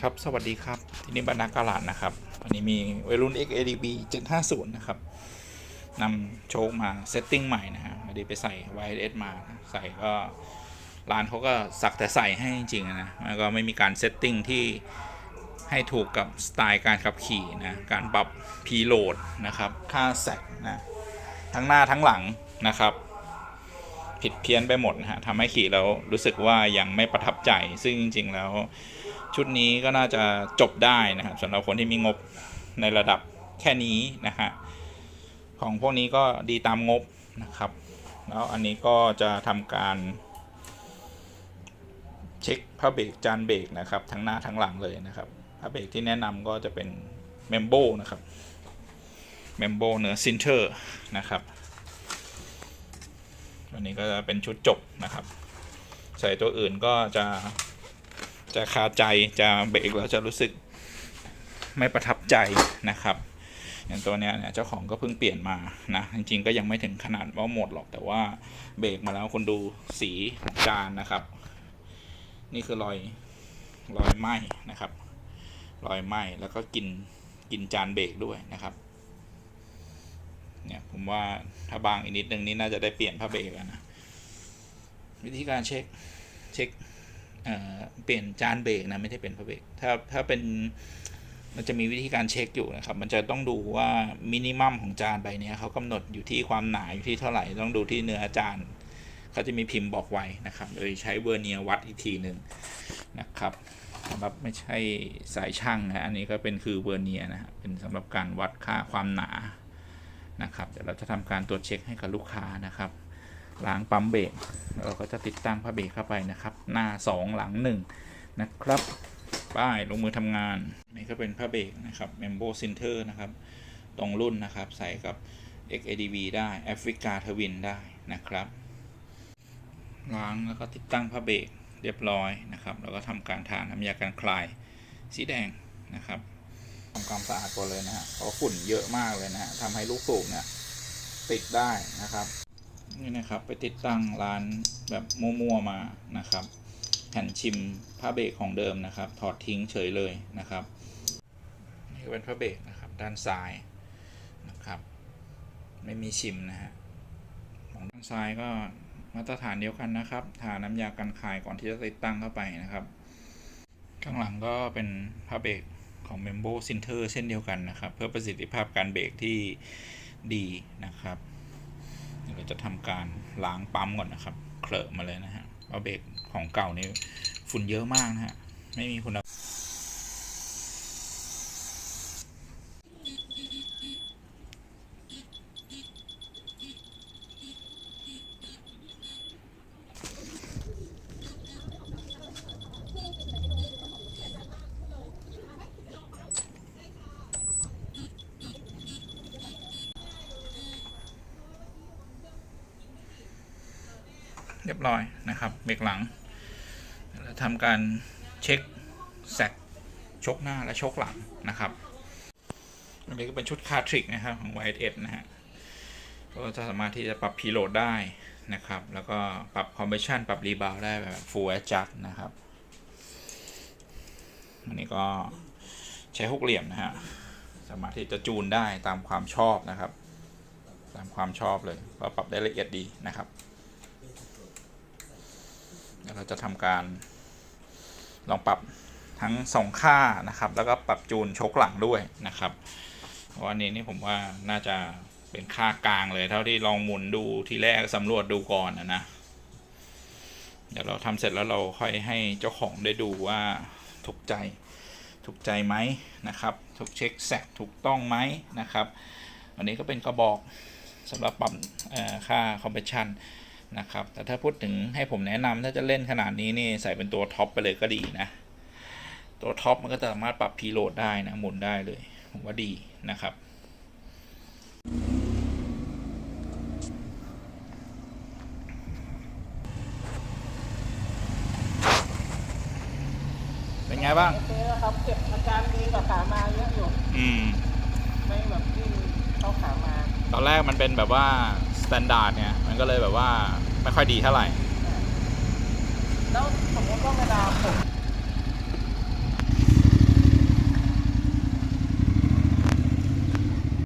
ครับ สวัสดีครับ ที่นี่บรรณากาลาดนะครับ วันนี้มีวัยรุ่น XADB 750 นะครับนำโชคมาเซตติ้งใหม่นะฮะไม่ได้ไปใส่ YS มานะใส่ก็ร้านเขาก็สักแต่ใส่ให้จริงๆนะแล้วก็ไม่มีการเซตติ้งที่ให้ถูกกับสไตล์การขับขี่นะ การปรับพีโหลดนะครับ ค่าแซกนะทั้งหน้าทั้งหลังนะครับ ผิดเพี้ยนไปหมดนะฮะทำให้ขี่แล้วรู้สึกว่ายังไม่ประทับใจ ซึ่งจริง ๆ แล้ว ชุดนี้ก็น่าจะจบได้นะครับสำหรับคนที่มีงบในระดับแค่นี้นะฮะของพวกนี้ก็ดีตามงบนะครับ แล้วอันนี้ก็จะทำการเช็คผ้าเบรกจานเบรกนะครับ ทั้งหน้าทั้งหลังเลยนะครับผ้าเบรกที่แนะนำก็จะเป็นเมมโบนะครับเมมโบเนื้อซินเตอร์นะครับอันนี้ก็จะเป็นชุดจบนะครับ ใส่ตัวอื่นก็จะ จะคาใจจะเบรกแล้วจะรู้สึกไม่ประทับใจนะครับอย่างตัวเนี้ยเนี่ยเจ้าของก็เพิ่งเปลี่ยนมานะจริงๆก็ยังไม่ถึงขนาดว่าหมดหรอกแต่ว่าเบรกมาแล้วคนดูสีของจานนะครับ นี่คือรอยรอยไหม้นะครับ รอยไหม้แล้วก็กินกินจานเบรกด้วยนะครับเนี่ยผมว่าถ้าบางอีกนิดนึงนี่น่าจะได้เปลี่ยนผ้าเบรกแล้วนะวิธีการเช็คเช็ค เปลี่ยนจานเบรกนะไม่ใช่เป็นพระเบรกถ้าถ้าเป็นมันจะมีวิธีการเช็คอยู่นะครับ มันจะต้องดูว่ามินิมัมของจานใบนี้เขากำหนดอยู่ที่ความหนาอยู่ที่เท่าไหร่ ต้องดูที่เนื้อจานเขาจะมีพิมพ์บอกไว้นะครับโดยใช้เวอร์เนียวัดอีกทีหนึ่งนะครับสำหรับไม่ใช่สายช่างนะอันนี้ก็เป็นคือเวอร์เนียนะฮะเป็นสำหรับการวัดค่าความหนานะครับเดี๋ยวเราจะทำการตรวจเช็คให้กับลูกค้านะครับ ล้างปั๊มเบรกเราก็จะติดตั้งผ้าเบรกเข้าไปนะครับ หน้า 2 หลัง 1 นะครับ ป้ายลงมือทำงาน นี่ก็เป็นผ้าเบรกนะครับ Membo Center นะครับ ตรงรุ่นนะครับ ใส่กับ XADV ได้ Africa Twin ได้นะครับล้างแล้วก็ติดตั้งผ้าเบรกเรียบร้อยนะครับแล้วก็ทำการทาน้ำยากันคลายสีแดงนะครับทำความสะอาดก่อนเลยนะฮะเพราะฝุ่นเยอะมากเลยนะฮะทำให้ลูกสูบเนี่ยติดได้นะครับ นี่นะครับ ไปติดตั้งร้านแบบมั่วๆมานะครับ แผ่นชิมผ้าเบรกของเดิมนะครับ ถอดทิ้งเฉยเลยนะครับ นี่เป็นผ้าเบรกนะครับ ด้านซ้ายนะครับ ไม่มีชิมนะฮะของด้านซ้ายก็มาตรฐานเดียวกันนะครับทาน้ำยากันคายก่อนที่จะติดตั้งเข้าไปนะครับ ข้างหลังก็เป็นผ้าเบรกของ m e m b o c i n t e r เช่นเดียวกันนะครับ เพื่อประสิทธิภาพการเบรกที่ดีนะครับ เราจะทำการล้างปั๊มก่อนนะครับ เคลอะมาเลยนะฮะว่าเบรกของเก่านี่ฝุ่นเยอะมากนะฮะ ไม่มีคุณ เรียบร้อยนะครับเบรกหลังแล้วทำการเช็คแซกชกหน้าและชกหลังนะครับอันนี้ก็เป็นชุดคาทริกนะครับของ YS นะฮะก็จะสามารถที่จะปรับพีโหลดได้นะครับ แล้วก็ปรับคอมเพรสชันปรับรีบาวได้แบบ full adjust นะครับ อันนี้ก็ใช้หกเหลี่ยมนะฮะ สามารถที่จะจูนได้ตามความชอบนะครับ ตามความชอบเลย ก็ปรับได้ละเอียดดีนะครับ เดี๋ยวเราจะทำการ ลองปรับทั้งสองค่านะครับ แล้วก็ปรับจูนชกหลังด้วยนะครับเพราะว่านี้นี่ผมว่าน่าจะเป็นค่ากลางเลย เท่าที่ลองหมุนดูทีแรกสำรวจดูก่อนนะนะเดี๋ยวเราทำเสร็จแล้วเราค่อยให้เจ้าของได้ดูว่าถูกใจถูกใจไหมนะครับถูกเช็คแซกถูกต้องไหมนะครับ อันนี้ก็เป็นกระบอกสำหรับปรับค่าคอมเพรสชัน นะครับ แต่ถ้าพูดถึงให้ผมแนะนำถ้าจะเล่นขนาดนี้นี่ใส่เป็นตัวท็อปไปเลยก็ดีนะ ตัวท็อปมันก็จะสามารถปรับพีโหลดได้นะหมุนได้เลยผมว่าดีนะครับ เป็นไงบ้างโอเคนะครับเก็บอาการดีกว่าขามาเยอะอยู่อืม ไม่แบบที่เข้าขามา ตอนแรกมันเป็นแบบว่าสแตนดาร์ดเนี่ย มันก็เลยแบบว่าไม่ค่อยดีเท่าไหร่แล้วสมมติว่าเวลาผม